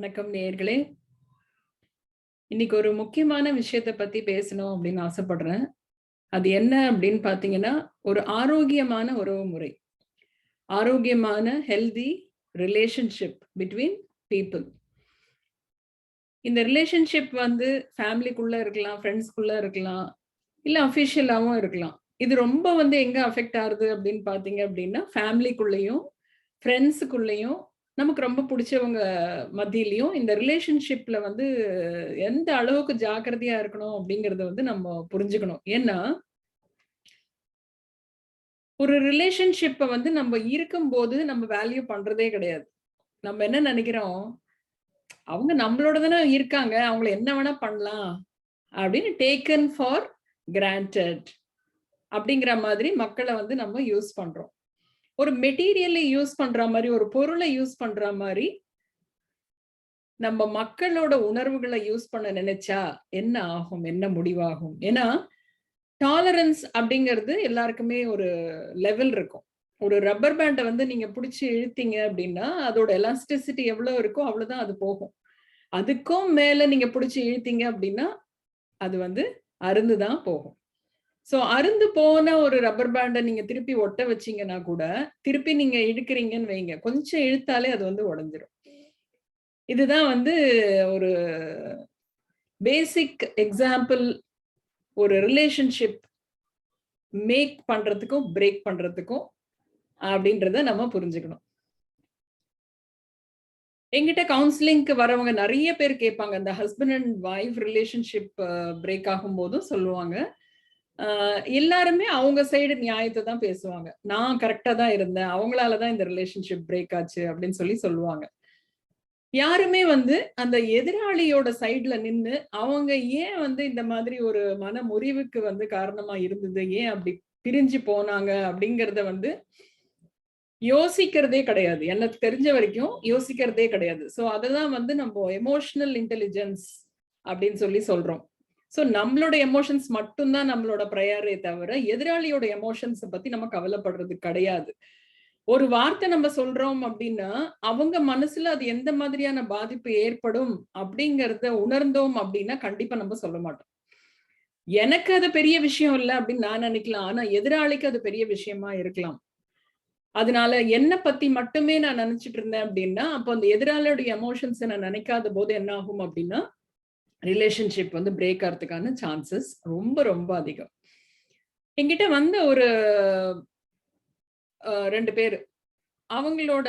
வணக்கம் நேயர்களே. இன்னைக்கு ஒரு முக்கியமான விஷயத்த பத்தி பேசணும் அப்படின்னு ஆசைப்படுறேன். அது என்ன அப்படின்னு பாத்தீங்கன்னா ஒரு ஆரோக்கியமான உறவு முறை. ஆரோக்கியமான ஹெல்தி ரிலேஷன்ஷிப் பிட்வீன் பீப்புள் இந்த ரிலேஷன்ஷிப் வந்து ஃபேமிலிக்குள்ள இருக்கலாம் ஃப்ரெண்ட்ஸ்குள்ள இருக்கலாம் இல்ல அஃபிஷியலாவும் இருக்கலாம். இது ரொம்ப வந்து எங்க அஃபெக்ட் ஆகுது அப்படின்னு பாத்தீங்க அப்படின்னா ஃபேமிலிக்குள்ளேயும் ஃப்ரெண்ட்ஸுக்குள்ளேயும் நமக்கு ரொம்ப பிடிச்சவங்க மத்தியிலையும் இந்த ரிலேஷன்ஷிப்ல வந்து எந்த அளவுக்கு ஜாக்கிரதையா இருக்கணும் அப்படிங்கறத வந்து நம்ம புரிஞ்சுக்கணும். ஏன்னா ஒரு ரிலேஷன்ஷிப்பை வந்து நம்ம இருக்கும்போது நம்ம வேல்யூ பண்றதே கிடையாது. நம்ம என்ன நினைக்கிறோம்? அவங்க நம்மளோட தானே இருக்காங்க அவங்கள என்ன வேணா பண்ணலாம் அப்படின்னு டேக்கன் ஃபார் கிராண்டட் அப்படிங்கிற மாதிரி மக்களை வந்து நம்ம யூஸ் பண்றோம். ஒரு மெட்டீரியலை யூஸ் பண்ற மாதிரி ஒரு பொருளை யூஸ் பண்ற மாதிரி நம்ம மக்களோட உணர்வுகளை யூஸ் பண்ண நினைச்சா என்ன ஆகும்? என்ன முடிவாகும்? ஏன்னா டாலரன்ஸ் அப்படிங்கிறது எல்லாருக்குமே ஒரு லெவல் இருக்கும். ஒரு ரப்பர் பேண்டை வந்து நீங்க பிடிச்சி இழுத்தீங்க அப்படின்னா அதோட எலாஸ்டிசிட்டி எவ்வளவு இருக்கோ அவ்வளவுதான் அது போகும். அதுக்கும் மேல நீங்க பிடிச்சி இழுத்தீங்க அப்படின்னா அது வந்து அருந்துதான் போகும். சோ அருந்து போன ஒரு ரப்பர் பேண்டை நீங்க திருப்பி ஒட்ட வச்சீங்கன்னா கூட திருப்பி நீங்க இழுக்கிறீங்கன்னு வைங்க. கொஞ்சம் இழுத்தாலே அது வந்து உடஞ்சிரும். இதுதான் வந்து ஒரு பேசிக் எக்ஸாம்பிள் ஒரு ரிலேஷன்ஷிப் மேக் பண்றதுக்கும் பிரேக் பண்றதுக்கும் அப்படின்றத நம்ம புரிஞ்சுக்கணும். எங்கிட்ட கவுன்சிலிங்க்கு வரவங்க நிறைய பேர் கேட்பாங்க. இந்த husband and wife relationship break ஆகும் போதும் சொல்லுவாங்க. எல்லாருமே அவங்க சைடு நியாயத்தை தான் பேசுவாங்க. நான் கரெக்டா தான் இருந்தேன். அவங்களால தான் இந்த ரிலேஷன்ஷிப் பிரேக் ஆச்சு அப்படின்னு சொல்லி சொல்லுவாங்க. யாருமே வந்து அந்த எதிராளியோட சைட்ல நின்று அவங்க ஏன் வந்து இந்த மாதிரி ஒரு மன முறிவுக்கு வந்து காரணமா இருந்தது? ஏன் அப்படி பிரிஞ்சு போனாங்க? அப்படிங்கறத வந்து யோசிக்கிறதே கிடையாது. எனக்கு தெரிஞ்ச வரைக்கும் யோசிக்கிறதே கிடையாது. ஸோ அததான் வந்து நம்ம எமோஷனல் இன்டெலிஜென்ஸ் அப்படின்னு சொல்லி சொல்றோம். ஸோ நம்மளோட எமோஷன்ஸ் மட்டும்தான் நம்மளோட ப்ரையாரே தவிர எதிராளியோட எமோஷன்ஸை பத்தி நம்ம கவலைப்படுறது கிடையாது. ஒரு வார்த்தை நம்ம சொல்றோம் அப்படின்னா அவங்க மனசுல அது எந்த மாதிரியான பாதிப்பு ஏற்படும் அப்படிங்கறத உணர்ந்தோம் அப்படின்னா கண்டிப்பா நம்ம சொல்ல மாட்டோம். எனக்கு அது பெரிய விஷயம் இல்லை அப்படின்னு நான் நினைக்கலாம். ஆனா எதிராளிக்கு அது பெரிய விஷயமா இருக்கலாம். அதனால என்ன பத்தி மட்டுமே நான் நினைச்சிட்டு இருந்தேன் அப்படின்னா அப்போ அந்த எதிராளியோட எமோஷன்ஸ் நான் நினைக்காத போது என்ன ஆகும் அப்படின்னா ரிலேஷன்ஷிப் வந்து பிரேக் ஆகிறதுக்கான சான்சஸ் ரொம்ப ரொம்ப அதிகம். என்கிட்ட வந்து ஒரு ரெண்டு பேர். அவங்களோட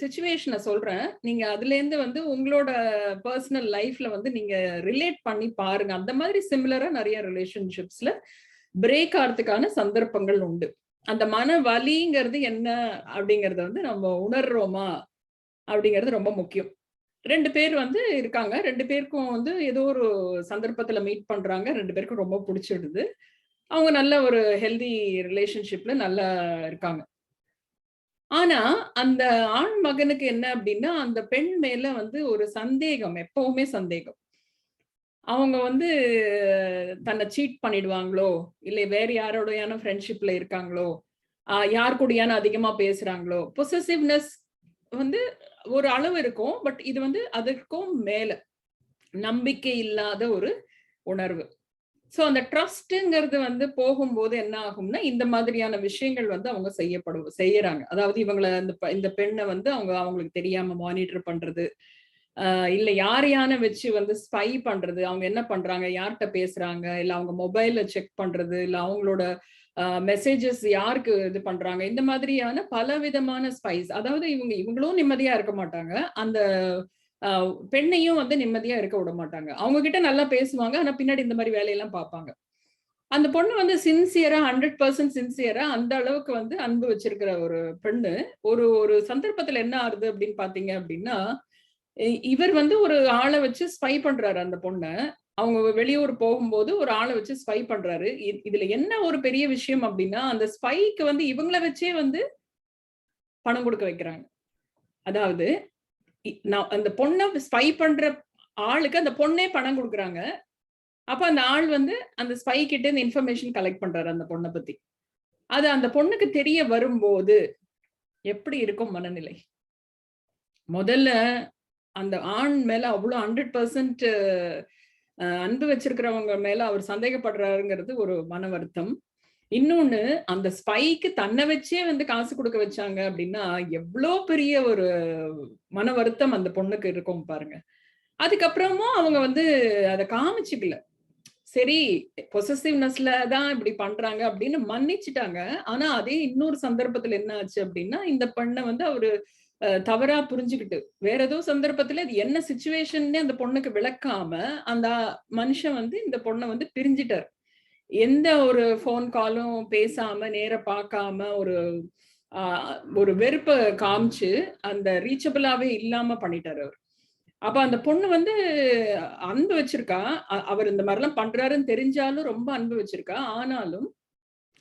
சுச்சுவேஷனை சொல்றேன். நீங்க அதுல இருந்து வந்து உங்களோட பர்சனல் லைஃப்ல வந்து நீங்க ரிலேட் பண்ணி பாருங்க. அந்த மாதிரி சிமிலரா நிறைய ரிலேஷன்ஷிப்ஸ்ல பிரேக் ஆகிறதுக்கான சந்தர்ப்பங்கள் உண்டு. அந்த மன வலிங்கிறது என்ன அப்படிங்கறத வந்து நம்ம உணர்றோமா அப்படிங்கிறது ரொம்ப முக்கியம். ரெண்டு பேர் வந்து இருக்காங்க. ரெண்டு பேருக்கும் வந்து ஏதோ ஒரு சந்தர்ப்பத்துல மீட் பண்றாங்க. ரெண்டு பேருக்கும் ரொம்ப பிடிச்சிடுது. அவங்க நல்ல ஒரு ஹெல்தி ரிலேஷன்ஷிப்ல நல்லா இருக்காங்க. ஆனா அந்த ஆண் மகனுக்கு என்ன அப்படின்னா அந்த பெண் மேல வந்து ஒரு சந்தேகம் எப்பவுமே சந்தேகம். அவங்க வந்து தன்னை சீட் பண்ணிடுவாங்களோ? இல்லை வேற யாரோடையான ஃப்ரெண்ட்ஷிப்ல இருக்காங்களோ? யார் கூடயான அதிகமா பேசுறாங்களோ? பொசசிவ்னஸ் வந்து ஒரு அளவு இருக்கும் பட் இது வந்து அதற்கும் மேல. நம்பிக்கை இல்லாத ஒரு உணர்வு. ஸோ அந்த ட்ரஸ்ட்ங்கிறது வந்து போகும்போது என்ன ஆகும்னா இந்த மாதிரியான விஷயங்கள் வந்து அவங்க செய்யப்படும் செய்யறாங்க. அதாவது இவங்களை இந்த இந்த பெண்ணை வந்து அவங்க அவங்களுக்கு தெரியாம மானிட்டர் பண்றது இல்ல யாரையான வச்சு வந்து ஸ்பை பண்றது அவங்க என்ன பண்றாங்க யார்கிட்ட பேசுறாங்க இல்ல அவங்க மொபைல செக் பண்றது இல்ல அவங்களோட மெசேஜஸ் யாருக்கு இது பண்றாங்க? இந்த மாதிரியான பல விதமான ஸ்பைஸ் அதாவது இவங்க இவங்களும் நிம்மதியா இருக்க மாட்டாங்க. அந்த பெண்ணையும் வந்து நிம்மதியா இருக்க விட மாட்டாங்க. அவங்க கிட்ட நல்லா பேசுவாங்க ஆனா பின்னாடி இந்த மாதிரி வேலையெல்லாம் பார்ப்பாங்க. அந்த பொண்ணு வந்து சின்சியரா ஹண்ட்ரட் பர்சன்ட் சின்சியரா அந்த அளவுக்கு வந்து அன்பு வச்சிருக்கிற ஒரு பெண்ணு. ஒரு ஒரு சந்தர்ப்பத்துல என்ன ஆகுது அப்படின்னு பாத்தீங்க அப்படின்னா இவர் வந்து ஒரு ஆளை வச்சு ஸ்பை பண்றாரு அந்த பொண்ணை. அவங்க வெளியூர் போகும்போது ஒரு ஆளை வச்சு ஸ்பை பண்றாரு. இதுல என்ன ஒரு பெரிய விஷயம் அப்படின்னா அந்த ஸ்பைக்கு வந்து இவங்கள வச்சே வந்து பணம் கொடுக்க வைக்கிறாங்க. அதாவது நான் அந்த பொண்ணை ஸ்பை பண்ற ஆளுக்கு அந்த பொண்ணே பணம் கொடுக்குறாங்க. அப்ப அந்த ஆள் வந்து அந்த ஸ்பை கிட்ட இந்த இன்ஃபர்மேஷன் கலெக்ட் பண்றாரு அந்த பொண்ணை பத்தி. அது அந்த பொண்ணுக்கு தெரிய வரும்போது எப்படி இருக்கும் மனநிலை? முதல்ல அந்த ஆண் மேல அவ்வளவு ஹண்ட்ரட் பர்சன்ட் அன்பு வச்சிருக்கிறவங்க மேல அவர் சந்தேகப்படுறாருங்கிறது ஒரு மன வருத்தம். இன்னொன்னு அந்த ஸ்பைக்கு தன்னை வச்சே வந்து காசு கொடுக்க வச்சாங்க அப்படின்னா எவ்வளோ பெரிய ஒரு மன வருத்தம் அந்த பொண்ணுக்கு இருக்கும் பாருங்க. அதுக்கப்புறமும் அவங்க வந்து அதை காமிச்சுக்கல. சரி பொசசிவ்னஸ்ல தான் இப்படி பண்றாங்க அப்படின்னு மன்னிச்சுட்டாங்க. ஆனா அதே இன்னொரு சந்தர்ப்பத்துல என்ன ஆச்சு அப்படின்னா இந்த பெண்ணை வந்து அவரு தவறா புரிஞ்சுக்கிட்டு. வேற ஏதோ சந்தர்ப்பத்துல அது என்ன சுச்சுவேஷன் அந்த பொண்ணுக்கு விளக்காம அந்த மனுஷன் வந்து இந்த பொண்ணை வந்து பிரிஞ்சிட்டார். எந்த ஒரு ஃபோன் காலும் பேசாம நேர பார்க்காம ஒரு ஒரு வெறுப்பை காமிச்சு அந்த ரீச்சபிளாவே இல்லாம பண்ணிட்டாரு அவர். அப்ப அந்த பொண்ணு வந்து அன்பு வச்சிருக்கா. அவர் இந்த மாதிரிலாம் பண்றாருன்னு தெரிஞ்சாலும் ரொம்ப அன்பு வச்சிருக்கா. ஆனாலும்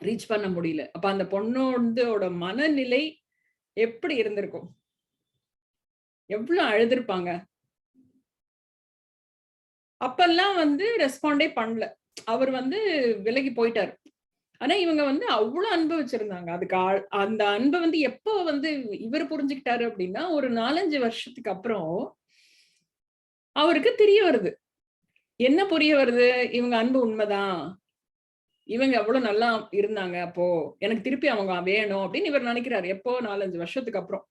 ரீச் பண்ண முடியல. அப்ப அந்த பொண்ணோட மனநிலை எப்படி இருந்திருக்கும்? எவ்வளவு அழுதுருப்பாங்க. அப்பெல்லாம் வந்து ரெஸ்பாண்டே பண்ணல. அவர் வந்து விலகி போயிட்டாரு. ஆனா இவங்க வந்து அவ்வளவு அன்பு வச்சிருந்தாங்க. அதுக்கு அந்த அன்பை வந்து எப்போ வந்து இவர் புரிஞ்சுக்கிட்டாரு அப்படின்னா ஒரு நாலஞ்சு வருஷத்துக்கு அப்புறம் அவருக்கு தெரிய வருது. என்ன புரிய வருது? இவங்க அன்பு உண்மைதான். இவங்க எவ்வளவு நல்லா இருந்தாங்க அப்போ. எனக்கு திருப்பி அவங்க வேணும் அப்படின்னு இவர் நினைக்கிறாரு. எப்போ? நாலஞ்சு வருஷத்துக்கு அப்புறம்.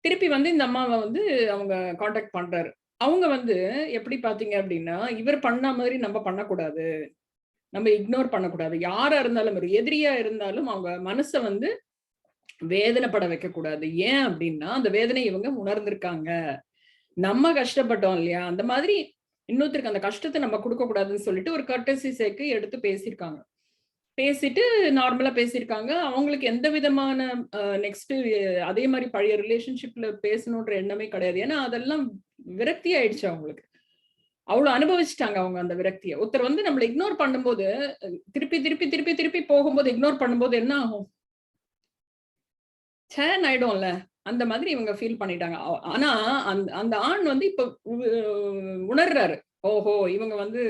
திருப்பி வந்து இந்த அம்மாவை வந்து அவங்க காண்டாக்ட் பண்றாரு. அவங்க வந்து எப்படி பாத்தீங்க அப்படின்னா இவர் பண்ண மாதிரி நம்ம பண்ணக்கூடாது. நம்ம இக்னோர் பண்ணக்கூடாது. யாரா இருந்தாலும் ஒரு எதிரியா இருந்தாலும் அவங்க மனசை வந்து வேதனைப்பட வைக்கக்கூடாது. ஏன் அப்படின்னா அந்த வேதனை இவங்க உணர்ந்திருக்காங்க. நம்ம கஷ்டப்பட்டோம் இல்லையா? அந்த மாதிரி இன்னொருத்தருக்கு அந்த கஷ்டத்தை நம்ம கொடுக்க கூடாதுன்னு சொல்லிட்டு ஒரு கட்டசி சேக்கு எடுத்து பேசியிருக்காங்க. பேசிட்டு நார்மலா பேசியிருக்காங்க. அவங்களுக்கு எந்த விதமான நெக்ஸ்ட் அதே மாதிரி பழைய ரிலேஷன்ஷிப்ல பேசணுன்ற எண்ணமே கிடையாது. ஏன்னா அதெல்லாம் விரக்தி ஆயிடுச்சு அவங்களுக்கு. அவ்வளவு அனுபவிச்சுட்டாங்க அவங்க அந்த விரக்தியை. ஒருத்தர் வந்து நம்மளை இக்னோர் பண்ணும்போது திருப்பி திருப்பி திருப்பி திருப்பி போகும்போது இக்னோர் பண்ணும்போது என்ன ஆகும்? சேன் ஆயிடும்ல. அந்த மாதிரி இவங்க ஃபீல் பண்ணிட்டாங்க. ஆனா அந்த அந்த ஆண் வந்து இப்ப உணர்றாரு. ஓஹோ இவங்க வந்து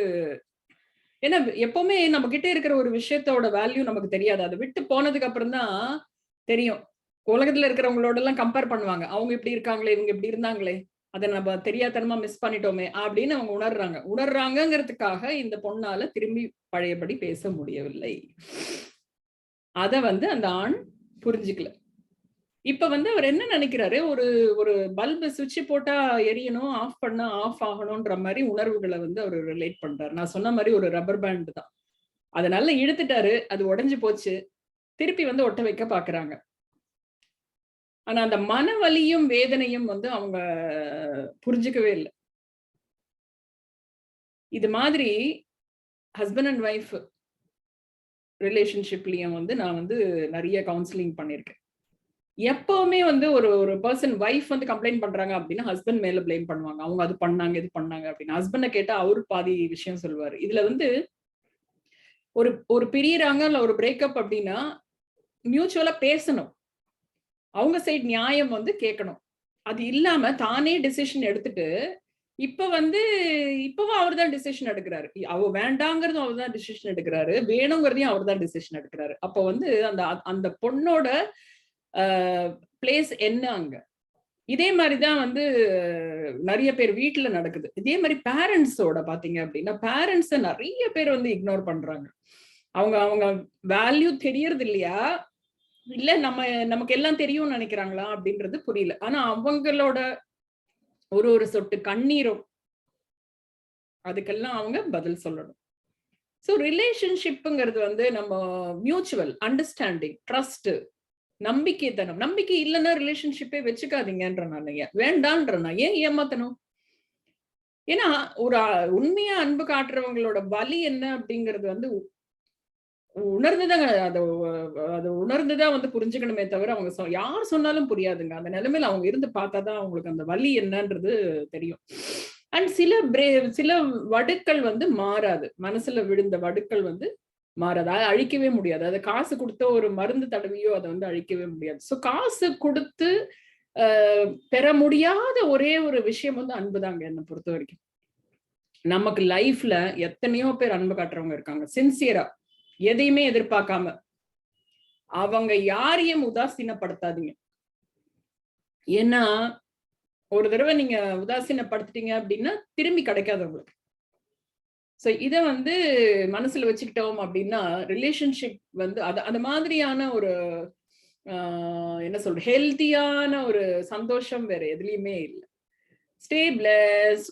ஏன்னா எப்பவுமே நம்ம கிட்ட இருக்கிற ஒரு விஷயத்தோட வேல்யூ நமக்கு தெரியாது. அதை விட்டு போனதுக்கு அப்புறம் தான் தெரியும். உலகத்துல இருக்கிறவங்களோட எல்லாம் கம்பேர் பண்ணுவாங்க. அவங்க இப்படி இருக்காங்களே இவங்க இப்படி இருந்தாங்களே. அதை நம்ம தெரியாதனமா மிஸ் பண்ணிட்டோமே அப்படின்னு அவங்க உணர்றாங்க. உணர்றாங்கிறதுக்காக இந்த பொண்ணால திரும்பி பழையபடி பேச முடியவில்லை. அத வந்து அந்த ஆண் புரிஞ்சுக்கல. இப்ப வந்து அவர் என்ன நினைக்கிறாரு? ஒரு ஒரு பல்பு சுவிட்ச் போட்டா எரியணும் ஆஃப் பண்ணா ஆஃப் ஆகணும்ன்ற மாதிரி உணர்வுகளை வந்து அவர் ரிலேட் பண்றாரு. நான் சொன்ன மாதிரி ஒரு ரப்பர் பேண்ட் தான். அதை நல்லா இழுத்துட்டாரு அது உடஞ்சு போச்சு. திருப்பி வந்து ஒட்ட வைக்க பாக்குறாங்க. ஆனா அந்த மன வலியும் வேதனையும் வந்து அவங்க புரிஞ்சுக்கவே இல்லை. இது மாதிரி ஹஸ்பண்ட் அண்ட் ஒய்ஃப் ரிலேஷன்ஷிப்லயும் வந்து நான் வந்து நிறைய கவுன்சிலிங் பண்ணியிருக்கேன் எப்பவுமே வந்து ஒரு ஒரு பர்சன் ஒய்ஃப் வந்து கம்ப்ளைண்ட் பண்றாங்க அப்படின்னா ஹஸ்பண்ட் மேல பிளேம் பண்ணுவாங்க. அவங்க அது பண்ணாங்க இது பண்ணாங்க அப்படின்னு. ஹஸ்பண்டை கேட்டா அவரு பாதி விஷயம் சொல்லுவாரு. இதுல வந்து ஒரு ஒரு பிரியறாங்க இல்ல ஒரு பிரேக்கப் அப்படின்னா மியூச்சுவலா பேசணும். அவங்க சைடு நியாயம் வந்து கேட்கணும். அது இல்லாம தானே டிசிஷன் எடுத்துட்டு இப்ப வந்து இப்பவும் அவர் தான் டிசிஷன் எடுக்கிறாரு. அவ வேண்டாங்கிறதும் அவர் தான் டிசிஷன் எடுக்கிறாரு. வேணுங்கிறதையும் அவர் தான் டிசிஷன் எடுக்கிறாரு. அப்ப வந்து அந்த அந்த பொண்ணோட பிளேஸ் என்ன அங்க? இதே மாதிரிதான் வந்து நிறைய பேர் வீட்டுல நடக்குது. இதே மாதிரி பேரண்ட்ஸோட பாத்தீங்க அப்படின்னா பேரண்ட்ஸ நிறைய பேர் வந்து இக்னோர் பண்றாங்க. அவங்க அவங்க வேல்யூ தெரியறது இல்லையா? இல்ல நம்ம நமக்கு எல்லாம் தெரியும்னு நினைக்கிறாங்களா? அப்படின்றது புரியல. ஆனா அவங்களோட ஒரு ஒரு சொட்டு கண்ணீரும் அதுக்கெல்லாம் அவங்க பதில் சொல்லணும். ஸோ ரிலேஷன்ஷிப்புங்கிறது வந்து நம்ம மியூச்சுவல் அண்டர்ஸ்டாண்டிங் ட்ரஸ்ட் நம்பிக்கை தனம். நம்பிக்கை இல்லைன்னா ரிலேஷன்ஷிப்பே வச்சுக்காதீங்கன்ற நான் வேண்டான்ற நான் ஏன் ஏமாத்தணும்? ஏன்னா ஒரு உண்மையா அன்பு காட்டுறவங்களோட வலி என்ன அப்படிங்கிறது வந்து உணர்ந்துதாங்க. அதை அது உணர்ந்துதான் வந்து புரிஞ்சுக்கணுமே தவிர அவங்க சொ யார் சொன்னாலும் புரியாதுங்க. அந்த நிலைமையில அவங்க இருந்து பார்த்தாதான் அவங்களுக்கு அந்த வலி என்னன்றது தெரியும். அண்ட் சில பிரே சில வடுக்கள் வந்து மாறாது. மனசுல விழுந்த வடுக்கள் வந்து மாறாது. அதை அழிக்கவே முடியாது. அதை காசு கொடுத்த ஒரு மருந்து தடவையோ அதை வந்து அழிக்கவே முடியாது. ஸோ காசு கொடுத்து பெற முடியாத ஒரே ஒரு விஷயம் வந்து அன்புதாங்க என்னை பொறுத்த வரைக்கும் நமக்கு லைஃப்ல எத்தனையோ பேர் அன்பு காட்டுறவங்க இருக்காங்க. சின்சியரா எதையுமே எதிர்பார்க்காம. அவங்க யாரையும் உதாசீனப்படுத்தாதீங்க. ஏன்னா ஒரு தடவை நீங்க உதாசீனப்படுத்திட்டீங்க அப்படின்னா திரும்பி கிடைக்காது உங்களுக்கு ஸோ இதை வந்து மனசுல வச்சுக்கிட்டோம் அப்படின்னா ரிலேஷன்ஷிப் வந்து அது அந்த மாதிரியான ஒரு என்ன சொல்ற ஹெல்த்தியான ஒரு சந்தோஷம் வேற எதுலயுமே இல்லை. Stay plus